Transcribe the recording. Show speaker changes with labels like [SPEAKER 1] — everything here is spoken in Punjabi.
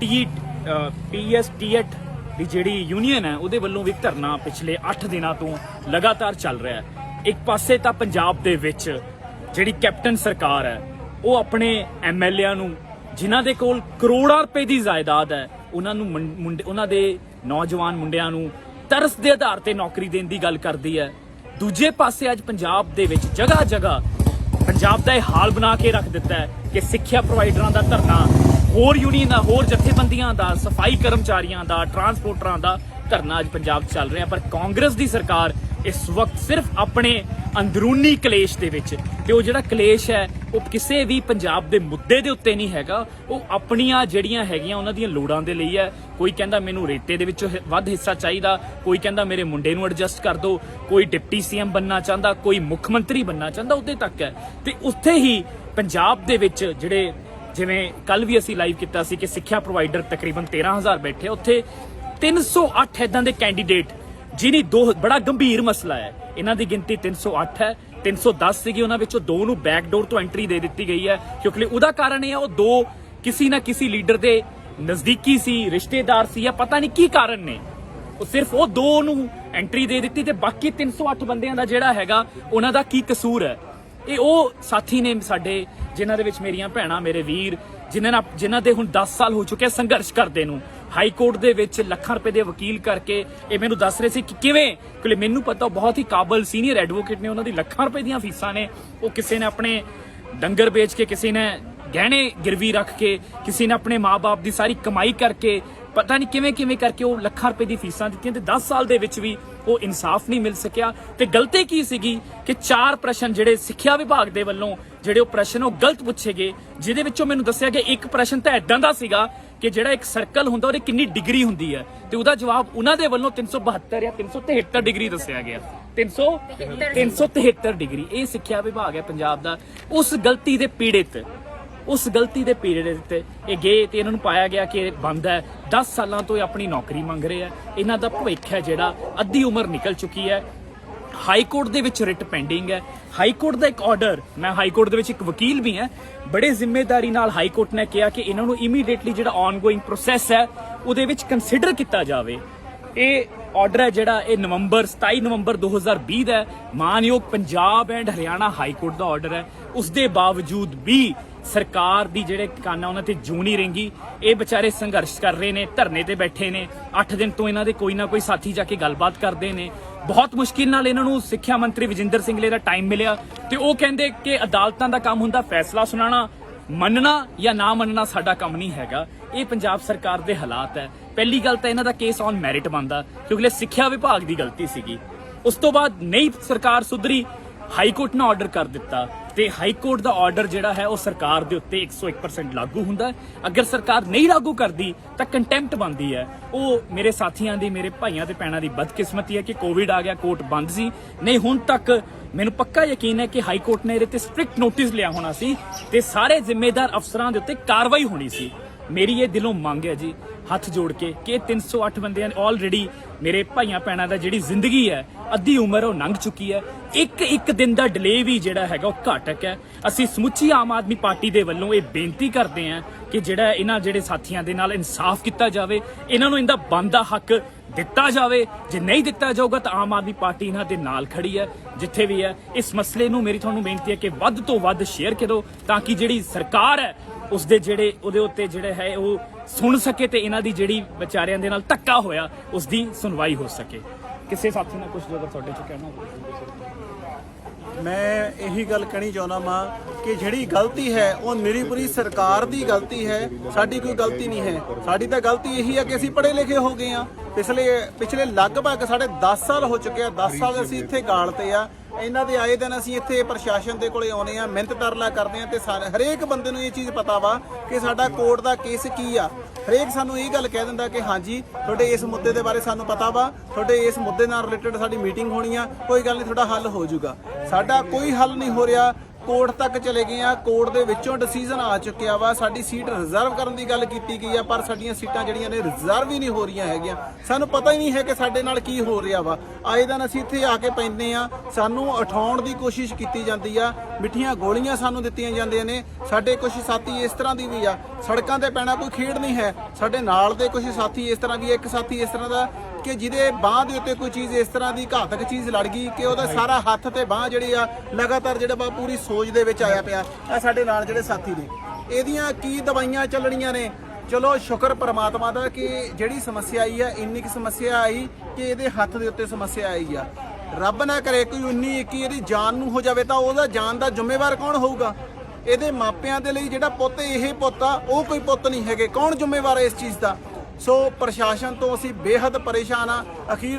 [SPEAKER 1] ਟੀ ਪੀਐਸਟੀਐਟ ਦੀ ਜਿਹੜੀ ਯੂਨੀਅਨ ਹੈ, ਉਹਦੇ ਵੱਲੋਂ ਵੀ ਧਰਨਾ ਪਿਛਲੇ 8 ਦਿਨਾਂ ਤੋਂ ਲਗਾਤਾਰ ਚੱਲ ਰਿਹਾ ਹੈ। ਇੱਕ ਪਾਸੇ ਤਾਂ ਪੰਜਾਬ ਦੇ ਵਿੱਚ ਜਿਹੜੀ ਕੈਪਟਨ ਸਰਕਾਰ ਹੈ, ਉਹ ਆਪਣੇ ਐਮਐਲਏਆਂ ਨੂੰ, ਜਿਨ੍ਹਾਂ ਦੇ ਕੋਲ ਕਰੋੜਾਂ ਰੁਪਏ ਦੀ ਜਾਇਦਾਦ ਹੈ, ਉਹਨਾਂ ਨੂੰ ਮੁੰਡੇ, ਉਹਨਾਂ ਦੇ ਨੌਜਵਾਨ ਮੁੰਡਿਆਂ ਨੂੰ ਤਰਸ ਦੇ ਆਧਾਰ ਤੇ ਨੌਕਰੀ ਦੇਣ ਦੀ ਗੱਲ ਕਰਦੀ ਹੈ। ਦੂਜੇ ਪਾਸੇ ਅੱਜ ਪੰਜਾਬ ਦੇ ਵਿੱਚ ਜਗ੍ਹਾ ਜਗ੍ਹਾ ਪੰਜਾਬ ਦਾ ਇਹ ਹਾਲ ਬਣਾ ਕੇ ਰੱਖ ਦਿੱਤਾ ਹੈ ਕਿ ਸਿੱਖਿਆ ਪ੍ਰੋਵਾਈਡਰਾਂ ਦਾ ਧਰਨਾ ਹੋਰ ਯੂਨੀਅਨ ਦਾ, ਹੋਰ ਜਥੇਬੰਦੀਆਂ ਦਾ, ਸਫ਼ਾਈ ਕਰਮਚਾਰੀਆਂ ਦਾ ਟਰਾਂਸਪੋਰਟਰਾਂ ਦਾ ਧਰਨਾ ਅੱਜ ਪੰਜਾਬ 'ਚ ਚੱਲ ਰਿਹਾ। ਪਰ ਕਾਂਗਰਸ ਦੀ ਸਰਕਾਰ ਇਸ ਵਕਤ ਸਿਰਫ ਆਪਣੇ ਅੰਦਰੂਨੀ ਕਲੇਸ਼ ਦੇ ਵਿੱਚ ਤੇ ਉਹ ਜਿਹੜਾ ਕਲੇਸ਼ ਹੈ, ਉਹ ਕਿਸੇ ਵੀ ਪੰਜਾਬ ਦੇ ਮੁੱਦੇ ਦੇ ਉੱਤੇ ਨਹੀਂ ਹੈਗਾ। ਉਹ ਆਪਣੀਆਂ ਜਿਹੜੀਆਂ ਹੈਗੀਆਂ ਉਹਨਾਂ ਦੀਆਂ ਲੋੜਾਂ ਦੇ ਲਈ ਹੈ। ਕੋਈ ਕਹਿੰਦਾ ਮੈਨੂੰ ਰੇਤੇ ਦੇ ਵਿੱਚੋਂ ਵੱਧ ਹਿੱਸਾ ਚਾਹੀਦਾ, ਕੋਈ ਕਹਿੰਦਾ ਮੇਰੇ ਮੁੰਡੇ ਨੂੰ ਐਡਜਸਟ ਕਰ ਦਿਓ ਕੋਈ ਡਿਪਟੀ ਸੀਐਮ ਬੰਨਣਾ ਚਾਹੁੰਦਾ, ਕੋਈ ਮੁੱਖ ਮੰਤਰੀ ਬੰਨਣਾ ਚਾਹੁੰਦਾ, ਉਹਦੇ ਤੱਕ ਹੈ। ਤੇ ਉੱਥੇ ਹੀ ਪੰਜਾਬ ਦੇ ਵਿੱਚ ਜਿਹੜੇ ਜਿਵੇਂ ਕੱਲ ਵੀ ਅਸੀਂ ਲਾਈਵ ਕੀਤਾ ਸੀ ਕਿ ਸਿੱਖਿਆ ਪ੍ਰੋਵਾਈਡਰ ਤਕਰੀਬਨ 13000 ਬੈਠੇ ਉੱਥੇ 308 ਇਦਾਂ ਦੇ ਕੈਂਡੀਡੇਟ ਜਿਹਨੀ ਦੋ ਬੜਾ ਗੰਭੀਰ ਮਸਲਾ ਹੈ। ਇਹਨਾਂ ਦੀ ਗਿਣਤੀ 308 ਹੈ 310 ਸੀਗੀ ਉਹਨਾਂ ਵਿੱਚੋਂ ਦੋ ਨੂੰ ਬੈਕਡੋਰ ਤੋਂ ਐਂਟਰੀ ਦੇ ਦਿੱਤੀ ਗਈ ਹੈ, ਕਿਉਂਕਿ ਉਹਦਾ ਕਾਰਨ ਇਹ ਹੈ ਉਹ ਦੋ ਕਿਸੇ ਨਾ ਕਿਸੇ ਲੀਡਰ ਦੇ ਨਜ਼ਦੀਕੀ ਸੀ, ਰਿਸ਼ਤੇਦਾਰ ਸੀ ਜਾਂ ਪਤਾ ਨਹੀਂ ਕੀ ਕਾਰਨ ਨੇ। ਉਹ ਸਿਰਫ ਉਹ ਦੋ ਨੂੰ ਐਂਟਰੀ ਦੇ ਦਿੱਤੀ ਤੇ ਬਾਕੀ 308 ਬੰਦਿਆਂ ਦਾ ਜਿਹੜਾ ਹੈਗਾ, ਉਹਨਾਂ ਦਾ ਕੀ ਕਸੂਰ ਹੈ। ਇਹ ਉਹ ਸਾਥੀ ਨੇ ਸਾਡੇ ਜਿਨ੍ਹਾਂ ਦੇ ਵਿੱਚ ਮੇਰੀਆਂ ਭੈਣਾਂ, ਮੇਰੇ ਵੀਰ, ਜਿਨ੍ਹਾਂ ਨਾਲ ਜਿਨ੍ਹਾਂ ਦੇ ਹੁਣ 10 ਸਾਲ ਹੋ ਚੁੱਕੇ ਸੰਘਰਸ਼ ਕਰਦੇ ਨੂੰ। ਹਾਈ ਕੋਰਟ ਦੇ ਵਿੱਚ ਲੱਖਾਂ ਰੁਪਏ ਦੇ ਵਕੀਲ ਕਰਕੇ ਇਹ ਮੈਨੂੰ ਦੱਸ ਰਹੇ ਸੀ ਕਿ ਕਿਵੇਂ? ਕਿਉਂਕਿ ਮੈਨੂੰ ਪਤਾ ਉਹ ਬਹੁਤ ਹੀ ਕਾਬਲ ਸੀਨੀਅਰ ਐਡਵੋਕੇਟ ਨੇ, ਉਹਨਾਂ ਦੀ ਲੱਖਾਂ ਰੁਪਏ ਦੀਆਂ ਫੀਸਾਂ ਨੇ। ਉਹ ਕਿਸੇ ਨੇ ਆਪਣੇ ਡੰਗਰ ਵੇਚ ਕੇ, ਕਿਸੇ ਨੇ ਗਹਿਣੇ ਗਿਰਵੀ ਰੱਖ ਕੇ, ਕਿਸੇ ਨੇ ਆਪਣੇ ਮਾਪੇ ਦੀ ਸਾਰੀ ਕਮਾਈ ਕਰਕੇ, ਪਤਾ ਨਹੀਂ ਕਿਵੇਂ ਕਿਵੇਂ ਕਰਕੇ ਉਹ ਲੱਖਾਂ ਰੁਪਏ ਦੀ ਫੀਸਾਂ ਦਿੱਤੀਆਂ ਤੇ 10 ਸਾਲ ਦੇ ਵਿੱਚ ਵੀ ਉਹ ਇਨਸਾਫ ਨਹੀਂ ਮਿਲ ਸਕਿਆ। ਤੇ ਗਲਤੀ ਕੀ ਸੀਗੀ ਕਿ ਚਾਰ ਪ੍ਰਸ਼ਨ ਜਿਹੜੇ ਸਿੱਖਿਆ ਵਿਭਾਗ ਦੇ ਵੱਲੋਂ ਜਿਹੜੇ ਉਹ ਪ੍ਰਸ਼ਨ ਉਹ ਗਲਤ ਪੁੱਛੇ ਗਏ, ਜਿਹਦੇ ਵਿੱਚੋਂ ਮੈਨੂੰ ਦੱਸਿਆ ਗਿਆ ਇੱਕ ਪ੍ਰਸ਼ਨ ਤਾਂ ਐਦਾਂ ਦਾ ਸੀਗਾ ਕਿ ਜਿਹੜਾ ਇੱਕ ਸਰਕਲ ਹੁੰਦਾ ਉਹਦੀ ਕਿੰਨੀ ਡਿਗਰੀ ਹੁੰਦੀ ਹੈ। ਤੇ ਉਹਦਾ ਜਵਾਬ ਉਹਨਾਂ ਦੇ ਵੱਲੋਂ 372 ਜਾਂ 373 ਡਿਗਰੀ ਦੱਸਿਆ ਗਿਆ। 300 373 ਡਿਗਰੀ, ਇਹ ਸਿੱਖਿਆ ਵਿਭਾਗ ਹੈ ਪੰਜਾਬ ਦਾ। ਉਸ ਗਲਤੀ ਦੇ ਪੀੜਿਤ ਉਸ ਗਲਤੀ ਦੇ ਪੀਰੀਅਡ ਤੇ ਇਹ ਗਏ ਤੇ ਇਹਨਾਂ ਨੂੰ ਪਾਇਆ ਗਿਆ ਕਿ ਇਹ ਬੰਦ ਹੈ। 10 ਸਾਲਾਂ ਤੋਂ ਇਹ ਆਪਣੀ ਨੌਕਰੀ ਮੰਗ ਰਹੇ ਆ ਇਹਨਾਂ ਦਾ ਭਵਿੱਖ ਹੈ ਜਿਹੜਾ ਅੱਧੀ ਉਮਰ ਨਿਕਲ ਚੁੱਕੀ ਹੈ। ਹਾਈ ਕੋਰਟ ਦੇ ਵਿੱਚ ਰਿਟ ਪੈਂਡਿੰਗ ਹੈ। ਹਾਈ ਕੋਰਟ ਦਾ ਇੱਕ ਆਰਡਰ ਮੈਂ ਹਾਈ ਕੋਰਟ ਦੇ ਵਿੱਚ ਇੱਕ ਵਕੀਲ ਵੀ ਹਾਂ। ਬੜੇ ਜ਼ਿੰਮੇਵਾਰੀ ਨਾਲ ਹਾਈ ਕੋਰਟ ਨੇ ਕਿਹਾ ਕਿ ਇਹਨਾਂ ਨੂੰ ਇਮੀਡੀਏਟਲੀ ਜਿਹੜਾ ਆਨਗੋਇੰਗ ਪ੍ਰੋਸੈਸ ਹੈ, ਉਹਦੇ ਵਿੱਚ ਕੰਸੀਡਰ ਕੀਤਾ ਜਾਵੇ। ਇਹ ਆਰਡਰ ਹੈ ਜਿਹੜਾ ਇਹ ਨਵੰਬਰ 27 ਨਵੰਬਰ 2020 ਦਾ ਮਾਨਯੋਗ Punjab and Haryana high court the order ਹੈ। ਉਸ ਦੇ ਬਾਵਜੂਦ ਵੀ ਸਰਕਾਰ ਦੀ ਜਿਹੜੇ ਕਾਨਾ ਉਹਨਾਂ ਤੇ ਜੂ ਨਹੀਂ ਰਿੰਗੀ, ਇਹ ਵਿਚਾਰੇ ਸੰਘਰਸ਼ ਕਰ ਰਹੇ ਨੇ, ਧਰਨੇ ਤੇ ਬੈਠੇ ਨੇ 8 ਦਿਨ ਤੋਂ ਇਹਨਾਂ ਦੇ ਕੋਈ ਨਾ ਕੋਈ ਸਾਥੀ ਜਾ ਕੇ ਗੱਲਬਾਤ ਕਰਦੇ ਨੇ। ਬਹੁਤ ਮੁਸ਼ਕਿਲ ਨਾਲ ਇਹਨਾਂ ਨੂੰ ਸਿੱਖਿਆ ਮੰਤਰੀ ਵਿਜਿੰਦਰ ਸਿੰਘਲੇ ਦਾ ਟਾਈਮ ਮਿਲਿਆ ਤੇ ਉਹ ਕਹਿੰਦੇ ਕਿ ਅਦਾਲਤਾਂ ਦਾ ਕੰਮ ਹੁੰਦਾ ਫੈਸਲਾ ਸੁਣਾਉਣਾ, ਮੰਨਣਾ ਜਾਂ ਨਾ ਮੰਨਣਾ ਸਾਡਾ ਕੰਮ ਨਹੀਂ ਹੈਗਾ। ਇਹ ਪੰਜਾਬ ਸਰਕਾਰ ਦੇ ਹਾਲਾਤ ਹੈ। ਪਹਿਲੀ ਗੱਲ ਤਾਂ ਇਹਨਾਂ ਦਾ ਕੇਸ ਔਨ ਮੈਰਿਟ ਬੰਦਾ ਕਿਉਂਕਿ ਇਹ ਸਿੱਖਿਆ ਵਿਭਾਗ ਦੀ ਗਲਤੀ ਸੀਗੀ। ਉਸ ਤੋਂ ਬਾਅਦ ਨਹੀਂ ਸਰਕਾਰ ਸੁਧਰੀ, ਹਾਈ ਕੋਰਟ ਨੇ ਆਰਡਰ ਕਰ ਦਿੱਤਾ। ਤੇ ਹਾਈ ਕੋਰਟ ਦਾ ਆਰਡਰ ਜਿਹੜਾ ਹੈ ਉਹ ਸਰਕਾਰ ਦੇ ਉੱਤੇ 101% ਲਾਗੂ ਹੁੰਦਾ ਅਗਰ ਸਰਕਾਰ ਨਹੀਂ ਲਾਗੂ ਕਰਦੀ, ਤਾਂ ਕੰਟੈਂਪਟ ਬਣਦੀ ਹੈ। ਉਹ ਮੇਰੇ ਸਾਥੀਆਂ ਦੀ, ਮੇਰੇ ਭਾਈਆਂ ਤੇ ਭੈਣਾਂ ਦੀ ਬਦਕਿਸਮਤੀ ਹੈ ਕਿ ਕੋਵਿਡ ਆ ਗਿਆ, ਕੋਰਟ ਬੰਦ ਸੀ। ਨਹੀਂ, ਹੁਣ ਤੱਕ ਮੈਨੂੰ ਪੱਕਾ ਯਕੀਨ ਹੈ ਕਿ ਹਾਈ ਕੋਰਟ ਨੇ ਇਹਦੇ ਤੇ ਸਟ੍ਰਿਕਟ ਨੋਟਿਸ ਲਿਆ ਹੋਣਾ ਸੀ ਤੇ ਸਾਰੇ ਜ਼ਿੰਮੇਦਾਰ ਅਫਸਰਾਂ ਦੇ ਉੱਤੇ ਕਾਰਵਾਈ ਹੋਣੀ ਸੀ। ਮੇਰੀ ਇਹ ਦਿਲੋਂ ਮੰਗ ਹੈ ਜੀ, ਹੱਥ ਜੋੜ ਕੇ ਕਿ ਇਹ 308 ਬੰਦਿਆਂ ਆਲਰੇਡੀ ਮੇਰੇ ਭਾਈਆਂ ਭੈਣਾਂ ਦਾ ਜਿਹੜੀ ਜ਼ਿੰਦਗੀ ਹੈ, ਅੱਧੀ ਉਮਰ ਉਹ ਲੰਘ ਚੁੱਕੀ ਹੈ। ਇੱਕ ਇੱਕ ਦਿਨ ਦਾ ਡਿਲੇ ਵੀ ਜਿਹੜਾ ਹੈਗਾ ਉਹ ਘਾਟਕ ਹੈ। ਅਸੀਂ ਸਮੁੱਚੀ ਆਮ ਆਦਮੀ ਪਾਰਟੀ ਦੇ ਵੱਲੋਂ ਇਹ ਬੇਨਤੀ ਕਰਦੇ ਹਾਂ ਕਿ ਜਿਹੜਾ ਇਹਨਾਂ ਜਿਹੜੇ ਸਾਥੀਆਂ ਦੇ ਨਾਲ ਇਨਸਾਫ ਕੀਤਾ ਜਾਵੇ, ਇਹਨਾਂ ਨੂੰ ਇਹਦਾ ਬਣਦਾ ਹੱਕ ਦਿੱਤਾ ਜਾਵੇ। ਜੇ ਨਹੀਂ ਦਿੱਤਾ ਜਾਊਗਾ ਤਾਂ ਆਮ ਆਦਮੀ ਪਾਰਟੀ ਇਹਨਾਂ ਦੇ ਨਾਲ ਖੜੀ ਹੈ, ਜਿੱਥੇ ਵੀ ਹੈ। ਇਸ ਮਸਲੇ ਨੂੰ ਮੇਰੀ ਤੁਹਾਨੂੰ ਬੇਨਤੀ ਹੈ ਕਿ ਵੱਧ ਤੋਂ ਵੱਧ ਸ਼ੇਅਰ ਕਰੋ ਤਾਂ ਕਿ ਜਿਹੜੀ ਸਰਕਾਰ ਹੈ ਉਸ ਦੇ ਜਿਹੜੇ, ਉਹਦੇ ਉੱਤੇ ਜਿਹੜੇ ਹੈ ਉਹ ਸੁਣ ਸਕੇ ਤੇ ਇਹਨਾਂ ਦੀ ਜਿਹੜੀ ਵਿਚਾਰਿਆਂ ਦੇ ਨਾਲ ਧੱਕਾ ਹੋਇਆ ਉਸ ਦੀ ਸੁਣਵਾਈ ਹੋ ਸਕੇ। ਕਿਸੇ ਸਾਥੀ ਨਾਲ ਕੁਝ ਜੋਗਰ ਤੁਹਾਡੇ ਚ ਕਹਿਣਾ ਹੋਵੇ?
[SPEAKER 2] ਮੈਂ ਇਹੀ ਗੱਲ ਕਹਿਣੀ ਚਾਹੁੰਦਾ ਮਾਂ ਕਿ ਜਿਹੜੀ ਗਲਤੀ ਹੈ, ਉਹ ਮੇਰੀ ਪੂਰੀ ਸਰਕਾਰ ਦੀ ਗਲਤੀ ਹੈ, ਸਾਡੀ ਕੋਈ ਗਲਤੀ ਨਹੀਂ ਹੈ। ਸਾਡੀ ਤਾਂ ਗਲਤੀ ਇਹੀ ਹੈ ਕਿ ਅਸੀਂ ਪੜ੍ਹੇ ਲਿਖੇ ਹੋ ਗਏ ਆ ਪਿਛਲੇ ਪਿਛਲੇ ਲਗਭਗ ਸਾਡੇ 10 ਸਾਲ ਹੋ ਚੁੱਕੇ ਆ 10 ਸਾਲ ਅਸੀਂ ਇੱਥੇ ਗਾਲ ਤੇ ਆ। ਇਹਨਾਂ ਦੇ ਆਏ ਦਿਨ ਅਸੀਂ ਇੱਥੇ ਪ੍ਰਸ਼ਾਸਨ ਦੇ ਕੋਲੇ ਆਉਨੇ ਆ, ਮਿਹਨਤ ਤਰਲਾ ਕਰਦੇ ਆ ਤੇ ਸਾਰੇ- ਹਰੇਕ ਬੰਦੇ ਨੂੰ ਇਹ ਚੀਜ਼ ਪਤਾ ਵਾ ਕਿ ਸਾਡਾ ਕੋਰਟ ਦਾ ਕੇਸ ਕੀ ਆ। ਹਰੇਕ ਸਾਨੂੰ ਇਹ ਗੱਲ ਕਹਿ ਦਿੰਦਾ ਕਿ ਹਾਂਜੀ, ਤੁਹਾਡੇ ਇਸ ਮੁੱਦੇ ਦੇ ਬਾਰੇ ਸਾਨੂੰ ਪਤਾ ਵਾ, ਤੁਹਾਡੇ ਇਸ ਮੁੱਦੇ ਨਾਲ ਰਿਲੇਟਡ ਸਾਡੀ ਮੀਟਿੰਗ ਹੋਣੀ ਆ, ਕੋਈ ਗੱਲ ਨਹੀਂ, ਤੁਹਾਡਾ ਹੱਲ ਹੋ ਜਾਊਗਾ। ਸਾਡਾ ਕੋਈ ਹੱਲ ਨਹੀਂ ਹੋ ਰਿਹਾ ਕੋਰਟ ਤੱਕ ਚਲੇ ਗਏ ਆ ਕੋਰਟ ਦੇ ਵਿੱਚੋਂ ਡਿਸੀਜਨ ਆ ਚੁੱਕਿਆ ਵਾ। ਸਾਡੀ ਸੀਟ ਰਿਜ਼ਰਵ ਕਰਨ ਦੀ ਗੱਲ ਕੀਤੀ ਗਈ ਆ ਪਰ ਸਾਡੀਆਂ ਸੀਟਾਂ ਜਿਹੜੀਆਂ ਨੇ ਰਿਜ਼ਰਵ ਹੀ ਨਹੀਂ ਹੋ ਰਹੀਆਂ ਹੈਗੀਆਂ। ਸਾਨੂੰ ਪਤਾ ਹੀ ਨਹੀਂ ਹੈ ਕਿ ਸਾਡੇ ਨਾਲ ਕੀ ਹੋ ਰਿਹਾ ਵਾ। ਆਏ ਦਿਨ ਅਸੀਂ ਇੱਥੇ ਆ ਕੇ ਪੈਂਦੇ ਆ ਸਾਨੂੰ ਉਠਾਉਣ ਦੀ ਕੋਸ਼ਿਸ਼ ਕੀਤੀ ਜਾਂਦੀ ਆ। ਮਿੱਠੀਆਂ ਗੋਲੀਆਂ ਸਾਨੂੰ ਦਿੱਤੀਆਂ ਜਾਂਦੀਆਂ ਨੇ। ਸਾਡੇ ਕੁਝ ਸਾਥੀ ਇਸ ਤਰ੍ਹਾਂ ਦੀ ਵੀ ਆ। ਸੜਕਾਂ ਤੇ ਪੈਣਾ ਕੋਈ ਖੇਡ ਨਹੀਂ ਹੈ। ਸਾਡੇ ਨਾਲ ਦੇ ਕੁਝ ਸਾਥੀ ਇਸ ਤਰ੍ਹਾਂ ਵੀ ਆ, ਇੱਕ ਸਾਥੀ ਇਸ ਤਰ੍ਹਾਂ ਦਾ ਕਿ ਜਿਹਦੇ ਬਾਹ ਦੇ ਉੱਤੇ ਕੋਈ ਚੀਜ਼ ਇਸ ਤਰ੍ਹਾਂ ਦੀ ਘਾਤਕ ਚੀਜ਼ ਲੜ ਗਈ ਕਿ ਉਹਦਾ ਸਾਰਾ ਹੱਥ ਤੇ ਬਾਹ ਜਿਹੜੀ ਆ ਲਗਾਤਾਰ ਜਿਹੜਾ ਵਾ ਪੂਰੀ ਸੋਜ ਦੇ ਵਿੱਚ ਆਇਆ ਪਿਆ। ਆ ਸਾਡੇ ਨਾਲ ਜਿਹੜੇ ਸਾਥੀ ਨੇ, ਇਹਦੀਆਂ ਕੀ ਦਵਾਈਆਂ ਚੱਲਣੀਆਂ ਨੇ? ਚਲੋ, ਸ਼ੁਕਰ ਪਰਮਾਤਮਾ ਦਾ ਕਿ ਜਿਹੜੀ ਸਮੱਸਿਆ ਆਈ ਆ, ਇੰਨੀ ਕੁ ਸਮੱਸਿਆ ਆਈ ਕਿ ਇਹਦੇ ਹੱਥ ਦੇ ਉੱਤੇ ਸਮੱਸਿਆ ਆਈ ਆ। ਰੱਬ ਨਾ ਕਰੇ ਕੋਈ 19 21 ਇਹਦੀ ਜਾਨ ਨੂੰ ਹੋ ਜਾਵੇ ਤਾਂ ਉਹਦਾ ਜਾਨ ਦਾ ਜ਼ਿੰਮੇਵਾਰ ਕੌਣ ਹੋਊਗਾ? ਇਹਦੇ ਮਾਪਿਆਂ ਦੇ ਲਈ ਜਿਹੜਾ ਪੁੱਤ ਇਹ ਪੁੱਤ ਆ, ਉਹ ਕੋਈ ਪੁੱਤ ਨਹੀਂ ਹੈਗੇ। ਕੌਣ ਜ਼ਿੰਮੇਵਾਰ ਹੈ ਇਸ ਚੀਜ਼ ਦਾ? ਸੋ ਪ੍ਰਸ਼ਾਸਨ ਤੋਂ ਅਸੀਂ ਬੇਹੱਦ ਪਰੇਸ਼ਾਨ ਆ ਅਖੀਰ